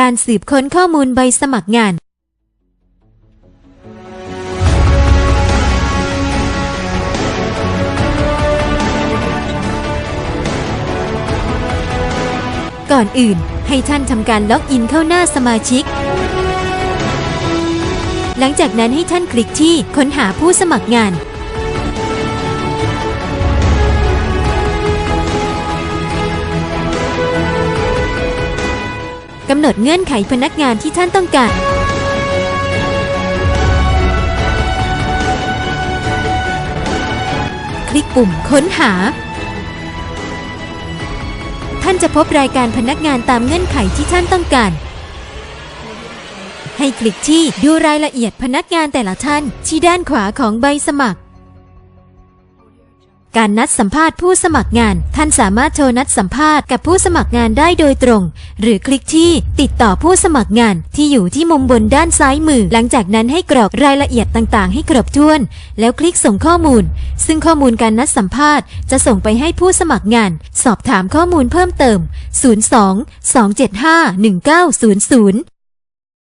การสืบค้นข้อมูลใบสมัครงาน ก่อนอื่นให้ท่านทำการล็อกอินเข้าหน้าสมาชิก หลังจากนั้นให้ท่านคลิกที่ค้นหาผู้สมัครงาน กำหนดเงื่อนไขพนักงานที่ท่านต้องการ คลิกปุ่มค้นหา ท่านจะพบรายการพนักงานตามเงื่อนไขที่ท่านต้องการ ให้คลิกที่ดูรายละเอียดพนักงานแต่ละท่านที่ด้านขวาของใบสมัคร การนัดสัมภาษณ์ผู้สมัครงาน ท่านสามารถโทรนัดสัมภาษณ์กับผู้สมัครงานได้โดยตรง หรือคลิกที่ติดต่อผู้สมัครงานที่อยู่ที่มุมบนด้านซ้ายมือ หลังจากนั้นให้กรอกรายละเอียดต่างๆ ให้ครบถ้วน แล้วคลิกส่งข้อมูล ซึ่งข้อมูลการนัดสัมภาษณ์ จะส่งไปให้ผู้สมัครงาน สอบถามข้อมูลเพิ่มเติม 02 275 1900